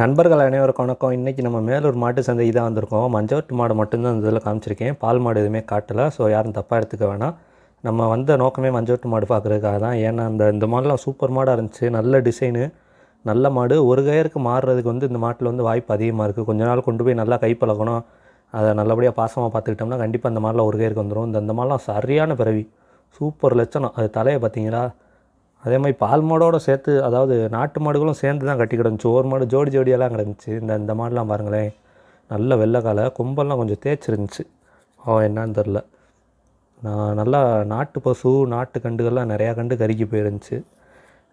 நண்பர்கள் அனைவருக்கும் வணக்கம். இன்றைக்கி நம்ம மேலூர் மாட்டு சந்தை இதாக வந்திருக்கோம். மஞ்சவட்டு மாடு மட்டும்தான் இதில் காமிச்சிருக்கேன். பால் மாடு எதுவுமே காட்டலை. ஸோ யாரும் தப்பாக எடுத்துக்க வேணாம். நம்ம வந்த நோக்கமே மஞ்சவட்டு மாடு பார்க்குறதுக்காக தான். ஏன்னா அந்த இந்த மாடெலாம் சூப்பர் மாடாக இருந்துச்சு. நல்ல டிசைனு நல்ல மாடு. ஒரு கயருக்கு மாறுறதுக்கு வந்து இந்த மாட்டில் வந்து வாய்ப்பு அதிகமாக இருக்குது கொஞ்ச நாள் கொண்டு போய் நல்லா கை பழகணும் அதை நல்லபடியாக பாசமாக பார்த்துக்கிட்டோம்னா கண்டிப்பாக அந்த மாடலாம் ஒரு கயிறுக்கு வந்துடும் இந்த இந்த மாடலாம் சரியான பிறவி. சூப்பர் லட்சணம். அது தலையை பார்த்தீங்களா? அதே மாதிரி பால் மாடோடு சேர்த்து அதாவது நாட்டு மாடுகளும் சேர்ந்து தான் கட்டி கிடந்துச்சு. ஒரு மாடு ஜோடி ஜோடியெல்லாம் கிடந்துச்சு. இந்த இந்த மாடெலாம் பாருங்களேன். நல்ல வெள்ளைக்கால கொம்பெல்லாம் கொஞ்சம் தேய்ச்சிருந்துச்சு. ஓ என்னன்னு தெரில. நான் நல்லா நாட்டு பசு நாட்டு கண்டுகள்லாம் நிறையா கண்டு கருகி போயிருந்துச்சு.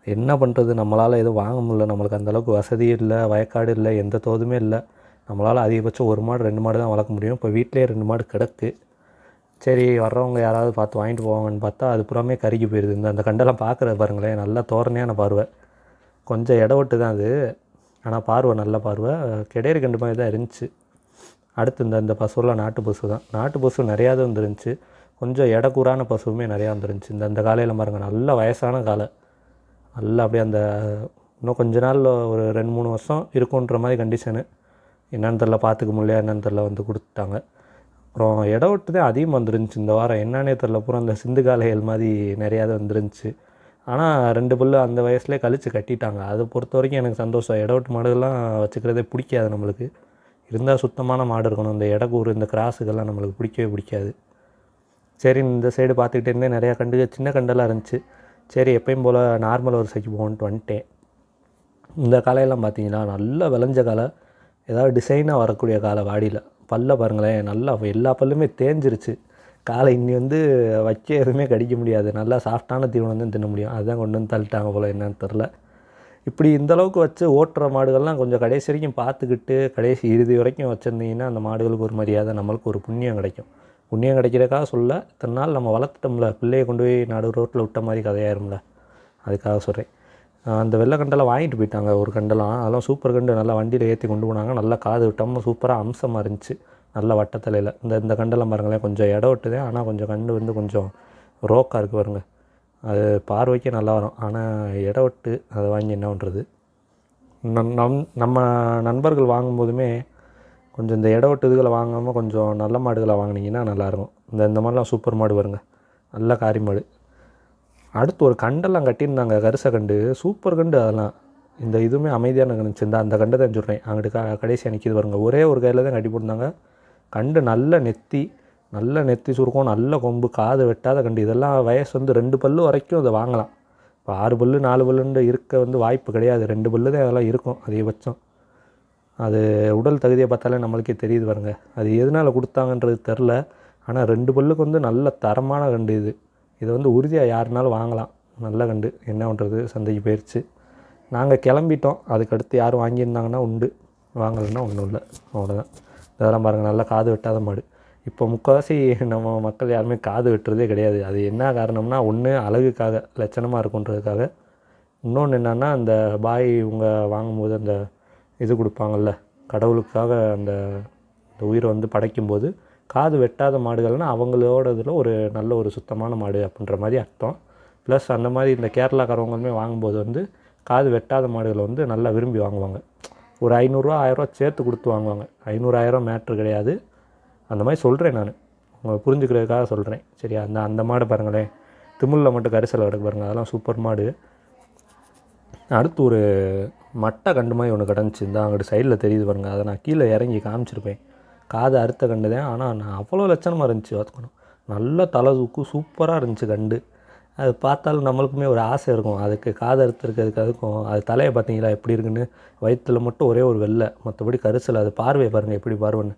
என்ன பண்ணுறது நம்மளால் எதுவும் வாங்க முடியல. நம்மளுக்கு அந்தளவுக்கு வசதி இல்லை வயக்காடு இல்லை எந்த தோதுமே இல்லை. நம்மளால் அதிகபட்சம் ஒரு மாடு ரெண்டு மாடு தான் வளர்க்க முடியும். இப்போ வீட்டிலே ரெண்டு மாடு கிடக்கு. சரி வர்றவங்க யாராவது பார்த்து வாங்கிட்டு போவாங்கன்னு பார்த்தா அது புறமே கருகி போயிடுது இந்த அந்த கண்டெல்லாம் பார்க்குற பாருங்களேன். நல்லா தோரணையான பார்வை. கொஞ்சம் இடவட்டு தான் அது. ஆனால் பார்வை நல்ல பார்வை. கிடையறு கண்டு மாதிரி தான் இருந்துச்சு. அடுத்து இந்த இந்த பசுவெலாம் நாட்டு பசு தான். நாட்டு பசு நிறையா தான் வந்துருந்துச்சு. கொஞ்சம் இடக்கூறான பசுவுமே நிறையா வந்துருந்துச்சு. இந்த அந்த காலையில் பாருங்கள் நல்ல வயசான காலை. நல்லா அப்படியே அந்த இன்னும் கொஞ்ச நாள் ஒரு ரெண்டு மூணு வருஷம் இருக்குன்ற மாதிரி கண்டிஷனு என்னன்னு தெரில பார்த்துக்க முடியல என்னன்னு தெரில வந்து கொடுத்துட்டாங்க. அப்புறம் இடம் விட்டு தான் அதிகமாக வந்துருந்துச்சு. இந்த வாரம் என்னன்னே தெரில பூரா அந்த சிந்து காலைகள் மாதிரி நிறையா வந்துருந்துச்சு. ஆனால் ரெண்டு புல்லு அந்த வயசுலேயே கழித்து கட்டிட்டாங்க. அதை பொறுத்த வரைக்கும் எனக்கு சந்தோஷம். இட விட்டு மாடுகள்லாம் வச்சுக்கிறதே பிடிக்காது நம்மளுக்கு. இருந்தால் சுத்தமான மாடு இருக்கணும். இந்த இடக்கூறு இந்த கிராஸுக்கெல்லாம் நம்மளுக்கு பிடிக்கவே பிடிக்காது. சரி இந்த சைடு பார்த்துக்கிட்டே இருந்தே நிறையா கண்டு சின்ன கண்டெல்லாம் இருந்துச்சு. சரி எப்பயும் போல் நார்மல் ஒரு சைக்கு போகணுன்ட்டு வந்துட்டேன். இந்த காலையெல்லாம் பார்த்தீங்கன்னா நல்லா விளைஞ்ச காலை ஏதாவது டிசைனாக வரக்கூடிய காலை வாடியில். பல்ல பாருங்களேன் நல்லா எல்லா பல்லுமே தேஞ்சிருச்சு. காலை இன்னி வந்து வைக்க எதுவுமே கடிக்க முடியாது. நல்லா சாஃப்டான தீவனம் தான் தின்ன முடியும். அதுதான் கொண்டு வந்து தள்ளிட்டாங்க போல் என்னன்னு தெரில இப்படி இந்த அளவுக்கு வச்சு ஓட்டுற மாடுகள்லாம் கொஞ்சம் கடைசி வரைக்கும் பார்த்துக்கிட்டு கடைசி இறுதி வரைக்கும் வச்சுருந்தீங்கன்னா அந்த மாடுகளுக்கு ஒரு மரியாதை நம்மளுக்கு ஒரு புண்ணியம் கிடைக்கும். புண்ணியம் கிடைக்கிறக்காக சொல்ல இத்தனை நாள் நம்ம வளர்த்துட்டோம்ல பிள்ளையை கொண்டு போய் நடு ரோட்டில் விட்ட மாதிரி கதையாயிரும்ல. அதுக்காக சொல்கிறேன் அந்த வெள்ளை கண்டெல்லாம் வாங்கிட்டு போயிட்டாங்க. ஒரு கண்டெல்லாம். அதெல்லாம் சூப்பர் கண்டு நல்லா வண்டியில் ஏற்றி கொண்டு போனாங்க. நல்லா காது விட்டோம் சூப்பராக அம்சமாக இருந்துச்சு. நல்ல வட்டத்தலையில். இந்த இந்த கண்டெல்லாம் பாருங்களேன். கொஞ்சம் இடம் விட்டுதே. ஆனால் கொஞ்சம் கண்டு வந்து கொஞ்சம் ரோக்காக இருக்குது பாருங்கள் அது பார்வைக்கே நல்லா வரும். ஆனால் இடம் விட்டு அதை வாங்கி என்ன பண்ணுறது நம் நம் நம்ம நண்பர்கள் வாங்கும்போதுமே கொஞ்சம் இந்த இடம் விட்டு இதுகளை வாங்காமல் கொஞ்சம் நல்ல மாடுகளை வாங்கினீங்கன்னா நல்லாயிருக்கும் இந்த இந்த மாதிரிலாம் சூப்பர் மாடு வருங்க நல்ல காரி மாடு அடுத்து ஒரு கண்டெல்லாம் கட்டியிருந்தாங்க கரிச கண்டு. சூப்பர் கண்டு அதெல்லாம். இந்த இதுவுமே அமைதியான கண்டுச்சு அந்த கண்டை தான் சொல்கிறேன் அங்கிட்டு க கடைசியாக நிற்கிது பாருங்க. ஒரே ஒரு கையில் தான் கட்டி போட்டிருந்தாங்க. கண்டு நல்ல நெத்தி நல்ல நெத்தி சுருக்கம் நல்ல கொம்பு காது வெட்டாத கண்டு. இதெல்லாம் வயசு வந்து ரெண்டு பல்லு வரைக்கும் அதை வாங்கலாம். இப்போ ஆறு பல்லு நாலு பல்லுன்ற இருக்க வந்து வாய்ப்பு கிடையாது. ரெண்டு பல்லு தான் அதெல்லாம் இருக்கும் அதிகபட்சம். அது உடல் தகுதியை பார்த்தாலே நம்மளுக்கே தெரியுது பாருங்க. அது எதனால் கொடுத்தாங்கன்றது தெரில. ஆனால் ரெண்டு பல்லுக்கு வந்து நல்ல தரமான கண்டு இது. இதை வந்து உறுதியாக யாருனாலும் வாங்கலாம். நல்ல கண்டு. என்ன பண்ணுறது சந்தைக்கு போயிடுச்சு நாங்கள் கிளம்பிட்டோம். அதுக்கடுத்து யாரும் வாங்கியிருந்தாங்கன்னா உண்டு. வாங்கலைன்னா ஒன்றும் இல்லை. அவ்வளோதான் இதெல்லாம் பாருங்கள் நல்லா காது வெட்டாத மாடு. இப்போ முக்கால்வாசி நம்ம மக்கள் யாருமே காது வெட்டுறதே கிடையாது. அது என்ன காரணம்னா ஒன்று அழகுக்காக லட்சணமாக இருக்குன்றதுக்காக இன்னொன்று என்னென்னா அந்த பாய் இவங்க வாங்கும்போது அந்த இது கொடுப்பாங்கல்ல கடவுளுக்காக அந்த உயிரை வந்து படைக்கும்போது காது வெட்டாத மாடுகள்னால் அவங்களோட இதில் ஒரு நல்ல ஒரு சுத்தமான மாடு அப்படின்ற மாதிரி அர்த்தம். ப்ளஸ் அந்த மாதிரி இந்த கேரளாக்காரவங்களுமே வாங்கும்போது வந்து காது வெட்டாத மாடுகளை வந்து நல்லா விரும்பி வாங்குவாங்க. ஒரு ஐநூறுரூவா ஆயிரரூவா சேர்த்து கொடுத்து வாங்குவாங்க. ஐநூறாயிரம் மேட்ரு கிடையாது. அந்த மாதிரி சொல்கிறேன் நான். உங்களை புரிஞ்சுக்கிறதுக்காக சொல்கிறேன் சரியா? அந்த அந்த மாடு பாருங்களேன். திமிழில் மட்டும் கரிசல் கிடக்கு பாருங்கள் அதெல்லாம் சூப்பர் மாடு. அடுத்து ஒரு மட்டை கண்டு மாதிரி ஒன்று கிடந்துச்சு. இந்த அங்கிட்டு சைடில் தெரியுது பாருங்கள் அதை நான் கீழே இறங்கி காமிச்சிருப்பேன். காது அறுத்த கண்டு தான் ஆனால் நான் அவ்வளோ லட்சணமாக இருந்துச்சு பார்த்துக்கணும். நல்ல தலை தூக்கு சூப்பராக இருந்துச்சு கண்டு. அது பார்த்தாலும் நம்மளுக்குமே ஒரு ஆசை இருக்கும். அதுக்கு காது அறுத்துருக்கிறதுக்கு அதுக்கும் அது தலையை பார்த்தீங்களா எப்படி இருக்குன்னு. வயிற்றில் மட்டும் ஒரே ஒரு வெள்ளை. மற்றபடி கரிசல் அது பார்வையை பாருங்கள் எப்படி பார்வைன்னு.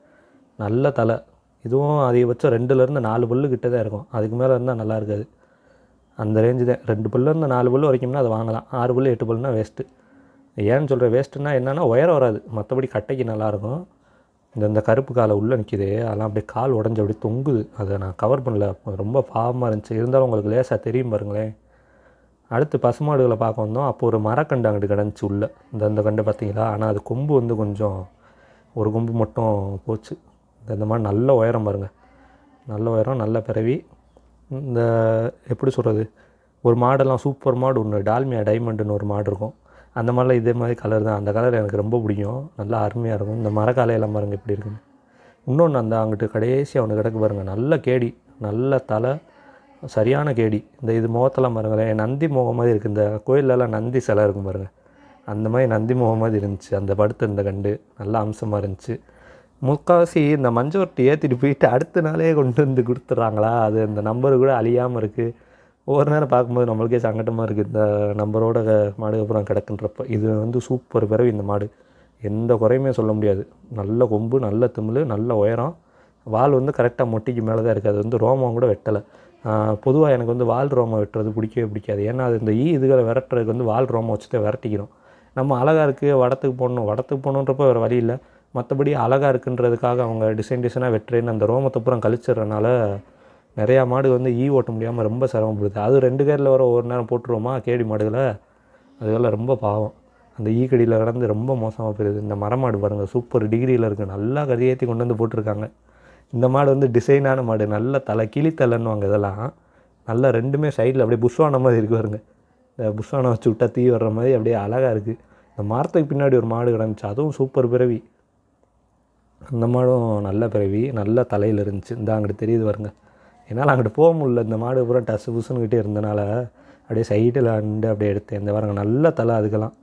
நல்ல தலை. இதுவும் அதிகபட்சம் ரெண்டுலேருந்து நாலு பல்லு கிட்டே தான் இருக்கும். அதுக்கு மேலே இருந்தால் நல்லா இருக்காது. அந்த ரேஞ்சு தான். ரெண்டு பல்லுலேருந்து நாலு பல்லு வரைக்கும்னா அதை வாங்கலாம். ஆறு பல்லு எட்டு பல்லுனா வேஸ்ட்டு ஏன்னு சொல்கிற வேஸ்ட்டுன்னா என்னென்னா உயரம் வராது. மற்றபடி கட்டைக்கு நல்லாயிருக்கும் இந்த இந்த கருப்பு காலை உள்ளே நிற்கிது அதெல்லாம் அப்படியே கால் உடஞ்சி அப்படியே தொங்குது. அதை நான் கவர் பண்ணல. ரொம்ப பாவமாக இருந்துச்சு. இருந்தாலும் உங்களுக்கு லேசாக தெரியும் பாருங்களேன். அடுத்து பசுமாடுகளை பார்க்க வந்தோம். அப்போ ஒரு மரக்கண்டு அங்கிட்டு கிடந்துச்சு உள்ளே. இந்த இந்த கண்டு பார்த்தீங்களா? ஆனால் அது கொம்பு வந்து கொஞ்சம் ஒரு கொம்பு மட்டும் போச்சு. இந்த இந்த மாதிரி நல்ல உயரம் பாருங்கள் நல்ல உயரம் நல்ல பிறவி. இந்த எப்படி சொல்கிறது ஒரு மாடெல்லாம் சூப்பர் மாடு ஒன்று டால்மியா டைமண்டுன்னு ஒரு மாடு இருக்கும். அந்த மாதிரிலாம் இதே மாதிரி கலர் தான். அந்த கலர் எனக்கு ரொம்ப பிடிக்கும். நல்லா அருமையாக இருக்கும். இந்த மரக்காலையெல்லாம் பாருங்கள் எப்படி இருக்குன்னு. இன்னொன்று அந்த அங்கிட்டு கடைசி அவனு கிடக்கு பாருங்கள் நல்ல கேடி. நல்ல தலை. சரியான கேடி. இந்த இது முகத்தெல்லாம் பாருங்களேன். நந்தி முகம் மாதிரி இருக்குது இந்த கோயிலெலாம் நந்தி சிலை இருக்கும் பாருங்கள் அந்த மாதிரி நந்தி முகம் மாதிரி இருந்துச்சு. அந்த படுத்து இந்த கண்டு. நல்ல அம்சமாக இருந்துச்சு. முக்கால்வாசி இந்த மஞ்சவர்ட்டி ஏற்றிட்டு போயிட்டு அடுத்த நாளே கொண்டு வந்து கொடுத்துட்றாங்களா? அது அந்த நம்பரு கூட அழியாமல் இருக்குது ஒவ்வொரு நேரம் பார்க்கும்போது நம்மளுக்கே சங்கட்டமாக இருக்குது இந்த நம்பரோட மாடு அப்புறம் கிடக்குன்றப்ப இது வந்து சூப்பர் பிறவி இந்த மாடு. எந்த குறையுமே சொல்ல முடியாது. நல்ல கொம்பு நல்ல திமிழ் நல்ல உயரம். வால் வந்து கரெக்டாக மொட்டிக்கு மேலே தான் இருக்குது அது வந்து ரோமம் கூட வெட்டலை. பொதுவாக எனக்கு வந்து வால் ரோமம் வெட்டுறது பிடிக்கவே பிடிக்காது. ஏன்னா அது இந்த ஈ இதுகளை விரட்டுறதுக்கு வந்து வால் ரோமம் வச்சு தான் விரட்டிக்கிறோம் நம்ம அழகாக இருக்குது வடத்துக்கு போடணும். வடத்துக்கு போகணுன்றப்போ வேறு வழி இல்லை. மற்றபடி அழகாக இருக்குன்றதுக்காக அவங்க டிசைன் டிசைனாக வெட்டுறேன்னு அந்த ரோமத்தை புறம் கழிச்சிடுறனால நிறையா மாடு வந்து ஈ ஓட்ட முடியாமல் ரொம்ப சிரமப்படுது. அது ரெண்டு கேரில் வர ஒரு நேரம் போட்டுருவோமா? கேடி மாடுகளை? அதுக்கெல்லாம் ரொம்ப பாவம். அந்த ஈ கடியில் கிடந்து ரொம்ப மோசமாக போயிடுது இந்த மரமாடு பாருங்கள் சூப்பர் டிகிரியில் இருக்குது நல்லா கறியேற்றி கொண்டு வந்து போட்டிருக்காங்க. இந்த மாடு வந்து டிசைனான மாடு. நல்ல தலை கிளித்தலைன்னுவாங்க இதெல்லாம். நல்லா ரெண்டுமே சைடில் அப்படியே புஷ்வான மாதிரி இருக்கு பாருங்க. இந்த புஷ்வானம் வச்சு விட்டா தீ வர்ற மாதிரி அப்படியே அழகாக இருக்குது இந்த மரத்துக்கு பின்னாடி ஒரு மாடு கிடந்துச்சு. அதுவும் சூப்பர் பிறவி. அந்த மாடும் நல்ல பிறவி. நல்ல தலையில் இருந்துச்சு. இந்த அங்கிட்டு தெரியுது பாருங்க. என்னால் அங்கிட்டு போக முடியல. இந்த மாடு பூரா டசு புசுன்னுக்கிட்டே இருந்தனால அப்படியே சைடில் அண்டு அப்படியே எடுத்தேன். இந்த வாரங்க நல்ல தலை அதுக்கெல்லாம்.